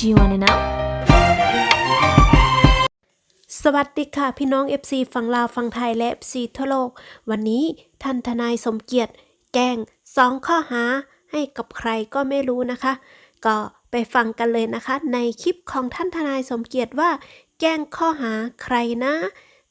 Do you wanna know สวัสดีค่ะ พี่น้อง FC ฝั่งลาวฝั่งไทยและ FC ทั่วโลก วันนี้ท่านทนายสมเกียรติ แกล้งสองข้อหาให้กับใครก็ไม่รู้นะคะ ก็ไปฟังกันเลยนะคะ ในคลิปของท่านทนายสมเกียรติว่า แกล้งข้อหาใครนะ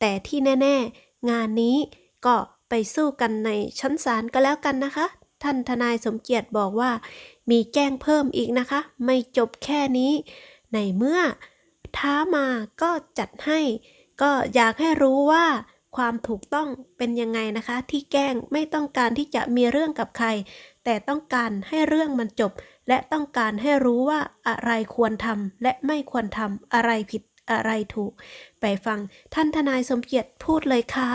แต่ที่แน่ ๆ งานนี้ก็ไปสู้กันในชั้นศาลก็แล้วกันนะคะ ท่านทนายสมเกียรติบอกว่า มีแกล้งเพิ่มอีกนะคะ ไม่จบแค่นี้ ในเมื่อท้ามาก็จัดให้ ก็อยากให้รู้ว่าความถูกต้องเป็นยังไงนะคะ ที่แกล้งไม่ต้องการที่จะมีเรื่องกับใคร แต่ต้องการให้เรื่องมันจบ และต้องการให้รู้ว่าอะไรควรทำและไม่ควรทำอะไรผิดอะไรถูก ไปฟังท่านทนายสมเกียรติพูดเลยค่ะ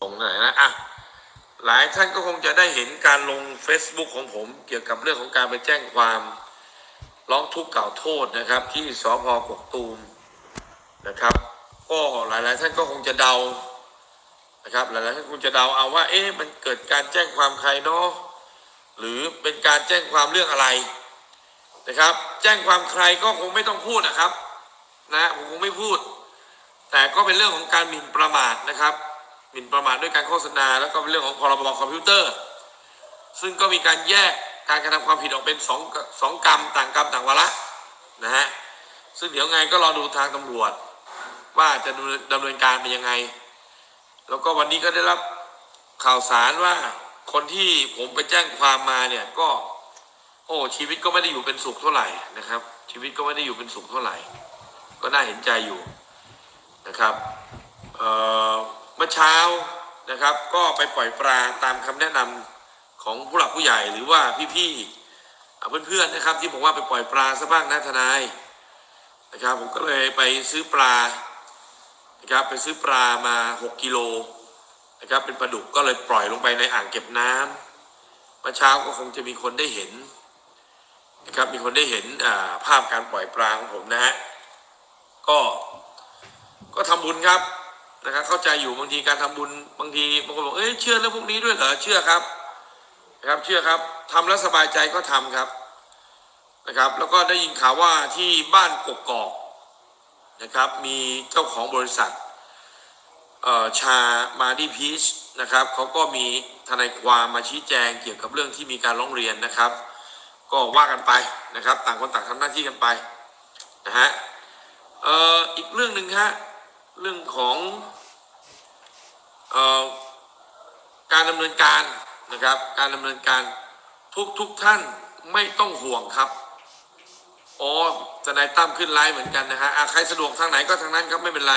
ตรงไหนนะอะ หลายท่านก็คงจะได้เห็นการลง Facebook ของผมเกี่ยวกับเรื่องของการไปแจ้งความร้องทุกข์กล่าวโทษนะครับ ที่สพกกตูมนะครับ ก็หลายๆท่านก็คงจะเดานะครับ หลายๆท่านคงจะเดาเอาว่า เอ๊ะมันเกิดการแจ้งความใครเนาะหรือเป็นการแจ้งความเรื่องอะไรนะครับ แจ้งความใครก็คงไม่ต้องพูดนะครับ นะผมคงไม่พูด แต่ก็เป็นเรื่องของการหมิ่นประมาทนะครับ หมิ่นประมาทด้วยการโฆษณา แล้วก็เป็นเรื่องของพรบคอมพิวเตอร์ ซึ่งก็มีการแยกการกระทำความผิดออกเป็นสองสองกรรมต่างกรรมต่างวาระนะฮะซึ่งเดี๋ยวไงก็รอดูทางตำรวจ ว่าจะดำเนินดำเนินการเป็นยังไง แล้วก็วันนี้ก็ได้รับข่าวสารว่าคนที่ผมไปแจ้งความมาเนี่ยก็ โอ้ชีวิตก็ไม่ได้อยู่เป็นสุขเท่าไหร่นะครับ ชีวิตก็ไม่ได้อยู่เป็นสุขเท่าไหร่ ก็น่าเห็นใจอยู่นะครับเอ่อ เมื่อเช้านะครับ ก็ไปปล่อยปลาตามคำแนะนำของผู้หลักผู้ใหญ่หรือว่าพี่ๆเพื่อนๆนะครับ ที่บอกว่าไปปล่อยปลาซะบ้างนะทนายนะครับผมก็เลยไปซื้อปลานะครับไปซื้อปลามา 6กิโลนะครับเป็นปลาดุกก็เลยปล่อยลงไปในอ่างเก็บน้ำเมื่อเช้าก็คงจะมีคนได้เห็นนะครับมีคนได้เห็นภาพการปล่อยปลาของผมนะฮะก็ก็ทำบุญครับ นะครับเข้าใจอยู่บางทีการทำบุญบางทีบางคนบอกเอ้ยเชื่อเรื่องพวกนี้ด้วยเหรอเชื่อครับนะครับเชื่อครับทำแล้วสบายใจก็ทำครับนะครับ แล้วก็ได้ยินข่าวว่าที่บ้านกกอกนะครับ มีเจ้าของบริษัทเอ่อชามาดีพีชนะครับเขาก็มีทนายความมาชี้แจงเกี่ยวกับเรื่องที่มีการร้องเรียนนะครับ ก็ว่ากันไปนะครับ ต่างคนต่างทำหน้าที่กันไปนะฮะเอ่ออีกเรื่องหนึ่งฮะเรื่องของ การดำเนินการนะครับ การดำเนินการทุกทุกท่านไม่ต้องห่วงครับอ๋อทนายตั้มขึ้นไลน์เหมือนกันนะฮะใครสะดวกทางไหนก็ทางนั้นครับไม่เป็นไร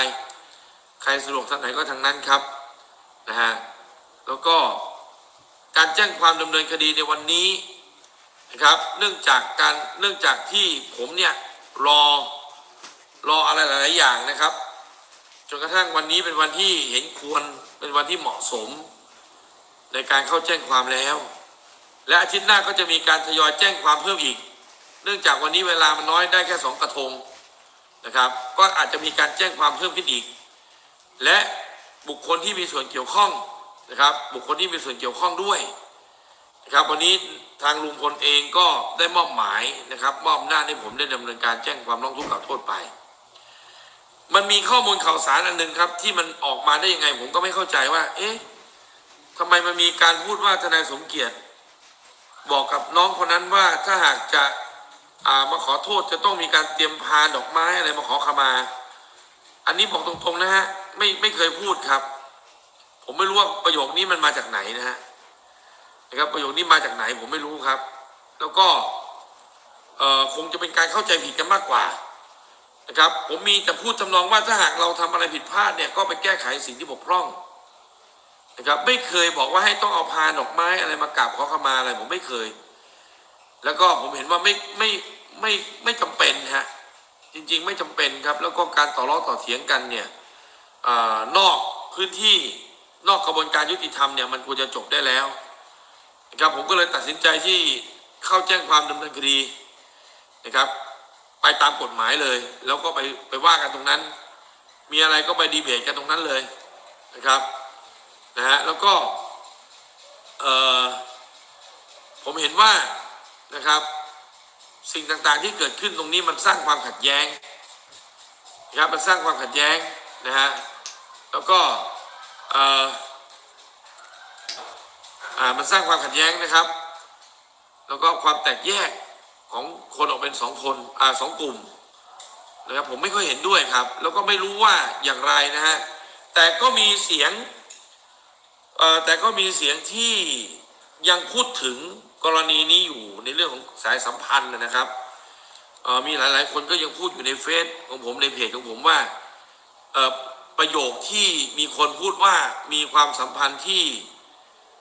ใครสะดวกทางไหนก็ทางนั้นครับนะฮะแล้วก็การแจ้งความดำเนินคดีในวันนี้นะครับ เนื่องจากการเนื่องจากที่ผมเนี่ยรอรออะไรหลาย ๆ อย่างนะครับ จนกระทั่งวันนี้เป็นวันที่เห็นควรเป็นวันที่เหมาะสม ในการเข้าแจ้งความแล้ว และอาทิตย์หน้าก็จะมีการทยอยแจ้งความเพิ่มอีก เนื่องจากวันนี้เวลามันน้อยได้แค่สองกระทงนะครับ ก็อาจจะมีการแจ้งความเพิ่มขึ้นอีก และบุคคลที่มีส่วนเกี่ยวข้องนะครับ บุคคลที่มีส่วนเกี่ยวข้องด้วยนะครับวันนี้ทางลุงพลเองก็ได้มอบหมายนะครับ มอบหน้าให้ผมได้ดำเนินการแจ้งความร้องทุกข์กล่าวโทษไป มันมีข้อมูลข่าวสารอันหนึ่งครับ ที่มันออกมาได้ยังไง ผมก็ไม่เข้าใจว่า เอ๊ะทำไมมันมีการพูดว่าทนายสมเกียรติ บอกกับน้องคนนั้นว่าถ้าหากจะอ่ามาขอโทษจะต้องมีการเตรียมพานดอกไม้อะไรมาขอขมา อันนี้บอกตรงๆนะฮะไม่ไม่เคยพูดครับ ผมไม่รู้ว่าประโยคนี้มันมาจากไหนนะฮะนะครับประโยคนี้มาจากไหนผมไม่รู้ครับ แล้วก็เอ่อคงจะเป็นการเข้าใจผิดกันมากกว่า นะครับ ผมมีแต่พูดทำนองว่าถ้าหากเราทำอะไรผิดพลาดเนี่ยก็ไปแก้ไขสิ่งที่บกพร่องนะครับ ไม่เคยบอกว่าให้ต้องเอาพานดอกไม้อะไรมากราบขอขมาอะไร ผมไม่เคย แล้วก็ผมเห็นว่าไม่ไม่ไม่ไม่จำเป็นฮะจริง ๆ ไม่จำเป็นครับ แล้วก็การต่อร้องต่อเถียงกันเนี่ยอนอกพื้นที่นอกกระบวนการยุติธรรมเนี่ยมันควรจะจบได้แล้วนะครับผมก็เลยตัดสินใจที่เข้าแจ้งความดำเนินคดีนะครับ ไปตามกฎหมายเลย แล้วก็ไปไปว่ากันตรงนั้น มีอะไรก็ไปดีเบตกันตรงนั้นเลยนะครับนะฮะแล้วก็เออผมเห็นว่านะครับ สิ่งต่างๆที่เกิดขึ้นตรงนี้มันสร้างความขัดแย้งนะครับมันสร้างความขัดแย้งนะฮะแล้วก็เอออ่ามันสร้างความขัดแย้งนะครับ แล้วก็ความแตกแยก ของคนออกเป็นสองคนอ่าสองกลุ่มนะครับผมไม่ค่อยเห็นด้วยครับ แล้วก็ไม่รู้ว่าอย่างไรนะฮะแต่ก็มีเสียงเอ่อแต่ก็มีเสียงที่ยังพูดถึงกรณีนี้อยู่ในเรื่องของสายสัมพันธ์นะครับเอ่อมีหลาย ๆ คนก็ยังพูดอยู่ในเฟซของผมในเพจของผมว่าเอ่อประโยคที่มีคนพูดว่ามีความสัมพันธ์ที่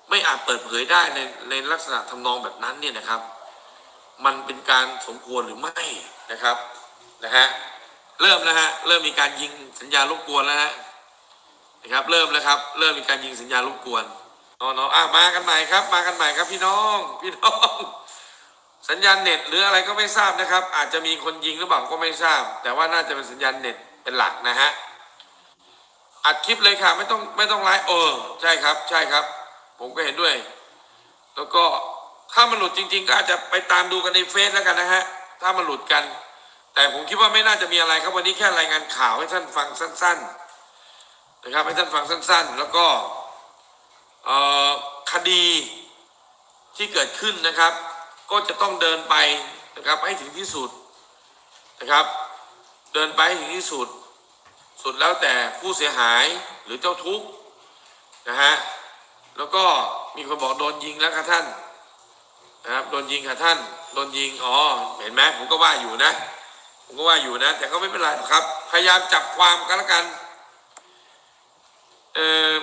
ไม่อาจเปิดเผยได้ในในลักษณะทำนองแบบนั้นเนี่ยนะครับ มันเป็นการสมควรหรือไม่นะครับนะฮะเริ่มแล้วฮะเริ่มมีการยิงสัญญาณรบกวนแล้วฮะนะครับ เริ่มแล้วครับ เริ่มมีการยิงสัญญาณรบกวนน้องๆอะมากันใหม่ครับ มากันใหม่ครับพี่น้อง พี่น้อง สัญญาณเน็ตหรืออะไรก็ไม่ทราบนะครับ อาจจะมีคนยิงหรือเปล่าก็ไม่ทราบ แต่ว่าน่าจะเป็นสัญญาณเน็ตเป็นหลักนะฮะอัดคลิปเลยค่ะ ไม่ต้องไม่ต้องไลฟ์เออใช่ครับ ใช่ครับ ผมก็เห็นด้วย แล้วก็ ถ้ามันหลุดจริง ๆ ก็อาจจะไปตามดูกันในเฟซแล้วกันนะฮะ ถ้ามันหลุดกัน แต่ผมคิดว่าไม่น่าจะมีอะไรครับวันนี้แค่รายงานข่าวให้ท่านฟังสั้น ๆ นะครับให้ท่านฟังสั้น ๆ แล้วก็คดีที่เกิดขึ้นนะครับ ก็จะต้องเดินไปนะครับให้ถึงที่สุดนะครับ เดินไปให้ถึงที่สุด สุดแล้วแต่ผู้เสียหายหรือเจ้าทุกข์นะฮะแล้วก็มีคนบอกโดนยิงแล้วค่ะท่าน นะครับโดนยิงค่ะท่านโดนยิงอ๋อเห็นไหมผมก็ว่าอยู่นะ ผมก็ว่าอยู่นะ แต่ก็ไม่เป็นไรครับ พยายามจับความกันล้วกันเออ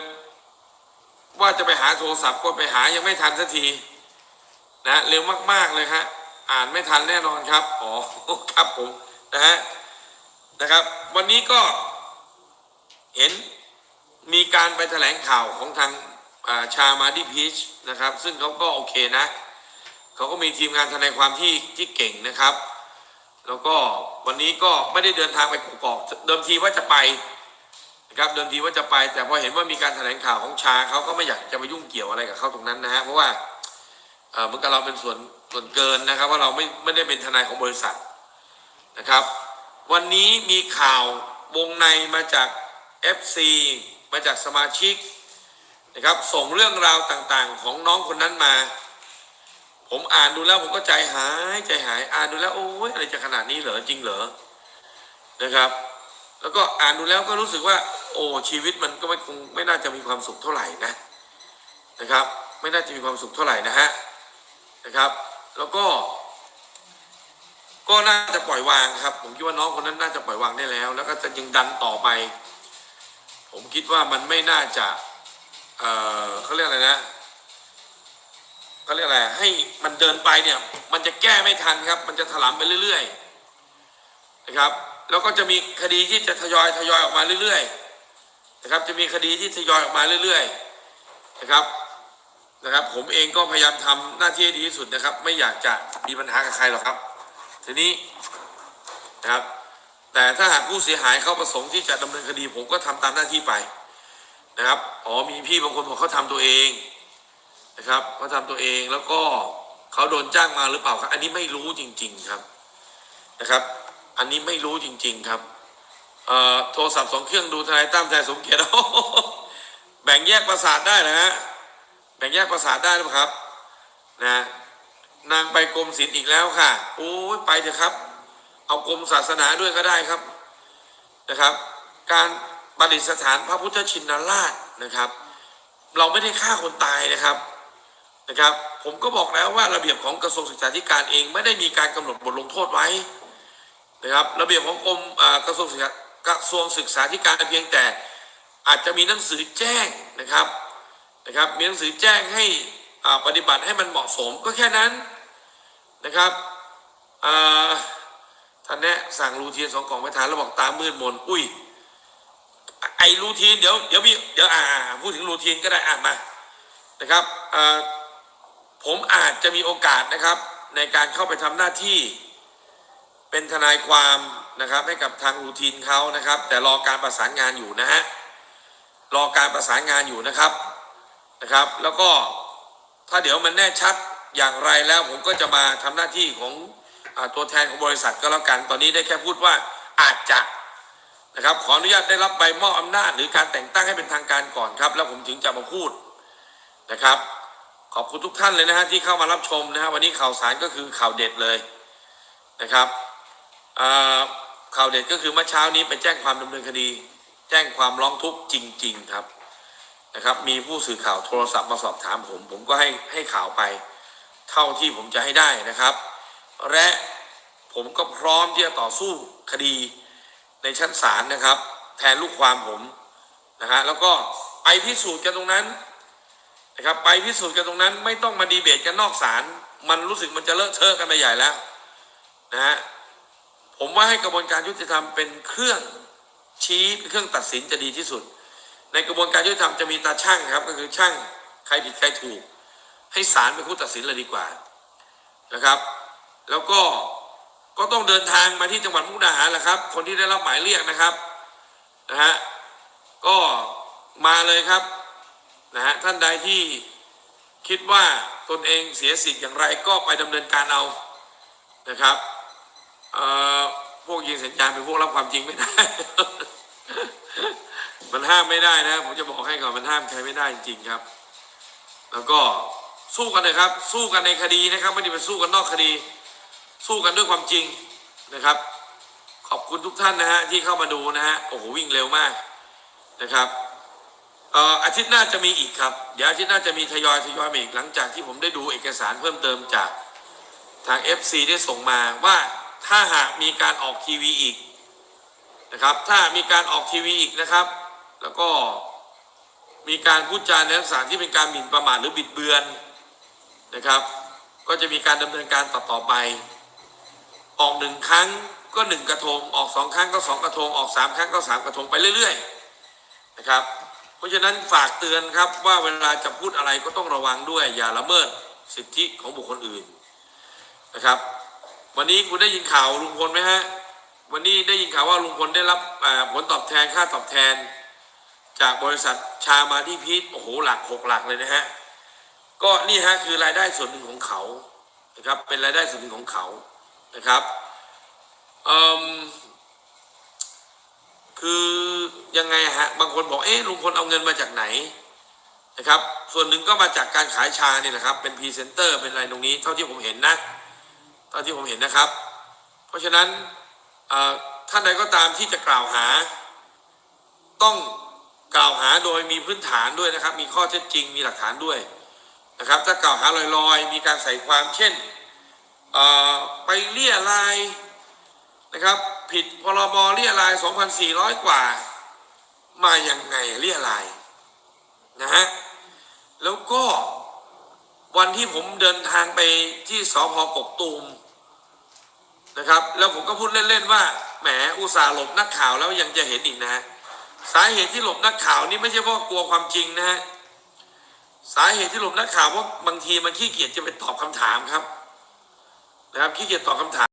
ว่าจะไปหาโทรศัพท์ก็ไปหายังไม่ทันสักที นะเร็วมาก ๆเลยฮะอ่านไม่ทันแน่นอนครับอ๋อครับผมนะฮะนะครับ วันนี้ก็เห็นมีการไปแถลงข่าวของทางอาชามาดิพีชนะครับ ซึ่งเขาก็โอเคนะ เขาก็มีทีมงานทนายความที่ที่เก่งนะครับ แล้วก็วันนี้ก็ไม่ได้เดินทางไปกกอกเดิมทีว่าจะไปนะครับเดิมทีว่าจะไป แต่พอเห็นว่ามีการแถลงข่าวของชาเขาก็ไม่อยากจะไปยุ่งเกี่ยวอะไรกับเขาตรงนั้นนะฮะเพราะว่าเอ่อเหมือนกับเราเป็นส่วนส่วนเกินนะครับ ว่าเราไม่ไม่ได้เป็นทนายของบริษัทนะครับ วันนี้มีข่าววงในมาจาก FC มาจากสมาชิกนะครับส่งเรื่องราวต่างๆ ของน้องคนนั้นมา ผมอ่านดูแล้วผมก็ใจหายใจหาย อ่านดูแล้วโอ้ยอะไรจะขนาดนี้เหรอจริงเหรอนะครับ แล้วก็อ่านดูแล้วก็รู้สึกว่า โอ้ชีวิตมันก็ไม่คงไม่น่าจะมีความสุขเท่าไหร่นะนะครับ ไม่น่าจะมีความสุขเท่าไหร่นะฮะนะครับ แล้วก็ ก็น่าจะปล่อยวางครับ ผมคิดว่าน้องคนนั้นน่าจะปล่อยวางได้แล้ว แล้วก็จะยังดันต่อไป ผมคิดว่ามันไม่น่าจะ เออเขาเรียกอะไรนะ เขาเรียกอะไรให้มันเดินไปเนี่ย มันจะแก้ไม่ทันครับ มันจะถลำไปเรื่อยๆนะครับ แล้วก็จะมีคดีที่จะทยอยทยอยออกมาเรื่อยๆนะครับ จะมีคดีที่ทยอยออกมาเรื่อยๆนะครับนะครับ ผมเองก็พยายามทำหน้าที่ดีที่สุดนะครับ ไม่อยากจะมีปัญหากับใครหรอกครับ ทีนี้นะครับ แต่ถ้าหากผู้เสียหายเขาประสงค์ที่จะดำเนินคดี ผมก็ทำตามหน้าที่ไปนะครับ อ๋อมีพี่บางคนบอกเขาทำตัวเอง นะครับเขาทำตัวเองแล้วก็เขาโดนจ้างมาหรือเปล่าครับอันนี้ไม่รู้จริง ๆครับนะครับ อันนี้ไม่รู้จริง ๆครับเอ่อโทรศัพท์สองเครื่องดูทนายตั้มทนายสมเกียรติแบ่งแยกประสาทได้นะฮะแบ่งแยกประสาทได้หรือครับนะนางไปกรมศิลป์อีกแล้วค่ะโอ้ยไปเถอะครับ เอากรมศาสนาด้วยก็ได้ครับนะครับ การประดิษฐานพระพุทธชินราชนะครับ เราไม่ได้ฆ่าคนตายนะครับ นะครับ ผมก็บอกแล้วว่าระเบียบของกระทรวงศึกษาธิการเองไม่ได้มีการกำหนดบทลงโทษไว้นะครับ ระเบียบของกรมกระทรวงศึกษากระทรวงศึกษาธิการเพียงแต่อาจจะมีหนังสือแจ้งนะครับนะครับมีหนังสือแจ้งให้ปฏิบัติให้มันเหมาะสมก็แค่นั้นนะครับท่านแนะสั่งรูทีนสองกล่องไปทานแล้วบอกตามืดมน อุ้ยไอรูทีนเดี๋ยวเดี๋ยวพี่เดี๋ยวอ่าพูดถึงรูทีนก็ได้อ่านมานะครับ ผมอาจจะมีโอกาสนะครับ ในการเข้าไปทำหน้าที่ เป็นทนายความนะครับ ให้กับทางรูทีนเขานะครับ แต่รอการประสานงานอยู่นะฮะรอการประสานงานอยู่นะครับนะครับ แล้วก็ถ้าเดี๋ยวมันแน่ชัดอย่างไรแล้วผมก็จะมาทำหน้าที่ของอตัวแทนของบริษัทก็แล้วกันตอนนี้ได้แค่พูดว่าอาจจะนะครับขออนุญาตได้รับใบมอบอำนาจ หรือการแต่งตั้งให้เป็นทางการก่อนครับ แล้วผมถึงจะมาพูดนะครับ ขอบคุณทุกท่านเลยนะฮะที่เข้ามารับชมนะฮะวันนี้ข่าวสารก็คือข่าวเด็ดเลยนะครับอ่าข่าวเด็ดก็คือเมื่อเช้านี้ไปแจ้งความดำเนินคดี แจ้งความร้องทุกข์จริง ๆ ครับนะครับ มีผู้สื่อข่าวโทรศัพท์มาสอบถามผม ผมก็ให้ให้ข่าวไป เท่าที่ผมจะให้ได้นะครับ และผมก็พร้อมที่จะต่อสู้คดีในชั้นศาลนะครับ แทนลูกความผมนะฮะแล้วก็ไปพิสูจน์กันตรงนั้น นะครับไปพิสูจน์กันตรงนั้น ไม่ต้องมาดีเบตกันนอกศาลมันรู้สึกมันจะเลอะเทอะกันไปใหญ่แล้วนะฮะผมว่าให้กระบวนการยุติธรรมเป็นเครื่องชี้เป็นเครื่องตัดสินจะดีที่สุด ในกระบวนการยุติธรรมจะมีตาช่างครับ ก็คือช่างใครผิดใครถูก ให้ศาลเป็นผู้ตัดสินเลยดีกว่านะครับ แล้วก็ก็ต้องเดินทางมาที่จังหวัดมุกดาหารแหละครับ คนที่ได้รับหมายเรียกนะครับนะฮะก็มาเลยครับ นะฮะท่านใดที่คิดว่าตนเองเสียสิทธิ์อย่างไรก็ไปดำเนินการเอานะครับเอ่อพวกยิงสัญญาณเป็นพวกรับความจริงไม่ได้ มันห้ามไม่ได้นะ ผมจะบอกให้ก่อนมันห้ามใครไม่ได้จริงๆครับ แล้วก็สู้กันเลยครับ สู้กันในคดีนะครับไม่ได้ไปสู้กันนอกคดี สู้กันด้วยความจริงนะครับ ขอบคุณทุกท่านนะฮะที่เข้ามาดูนะฮะโอ้โหวิ่งเร็วมากนะครับ อาทิตย์หน้าจะมีอีกครับ เดี๋ยวอาทิตย์หน้าจะมีทยอยทยอยมาอีกหลังจากที่ผมได้ดูเอกสารเพิ่มเติมจากทาง FC ได้ส่งมาว่าถ้าหากมีการออกทีวีอีกนะครับ ถ้ามีการออกทีวีอีกนะครับ แล้วก็มีการพูดจาในลักษณะที่เป็นการหมิ่นประมาทหรือบิดเบือนนะครับ ก็จะมีการดำเนินการต่อต่อไป ออกหนึ่งครั้งก็หนึ่งกระทง ออกสองครั้งก็สองกระทง ออกสามครั้งก็สามกระทงไปเรื่อย ๆ นะครับ เพราะฉะนั้นฝากเตือนครับว่าเวลาจะพูดอะไรก็ต้องระวังด้วย อย่าละเมิดสิทธิของบุคคลอื่นนะครับ วันนี้คุณได้ยินข่าวลุงพลไหมฮะวันนี้ได้ยินข่าวว่าลุงพลได้รับผลตอบแทนค่าตอบแทน จากบริษัทชามาที่พีทโอ้โหหลักหกหลักเลยนะฮะก็นี่ฮะคือรายได้ส่วนหนึ่งของเขานะครับเป็นรายได้ส่วนหนึ่งของเขานะครับอ่ม คือยังไงฮะบางคนบอกเอ๊ะลุงพลเอาเงินมาจากไหนนะครับส่วนหนึ่งก็มาจากการขายชาเนี่ยนะครับ เป็นพรีเซนเตอร์เป็นอะไรตรงนี้ เท่าที่ผมเห็นนะเท่าที่ผมเห็นนะครับ เพราะฉะนั้นท่านใดก็ตามที่จะกล่าวหา ต้องกล่าวหาโดยมีพื้นฐานด้วยนะครับ มีข้อเท็จจริงมีหลักฐานด้วยนะครับ ถ้ากล่าวหาลอยๆ มีการใส่ความเช่นไปเลี่ยรายนะครับ ผิดพรบเลี่ยราย 2,400 กว่า มาอย่างไงเลี่ยรายนะฮะแล้วก็วันที่ผมเดินทางไปที่สพกกตูมนะครับ แล้วผมก็พูดเล่นๆว่าแหมอุตส่าห์หลบนักข่าวแล้วยังจะเห็นอีกนะฮะสาเหตุที่หลบนักข่าวนี่ไม่ใช่เพราะกลัวความจริงนะฮะสาเหตุที่หลบนักข่าวเพราะบางทีมันขี้เกียจจะไปตอบคำถามครับ นะครับขี้เกียจตอบคำถาม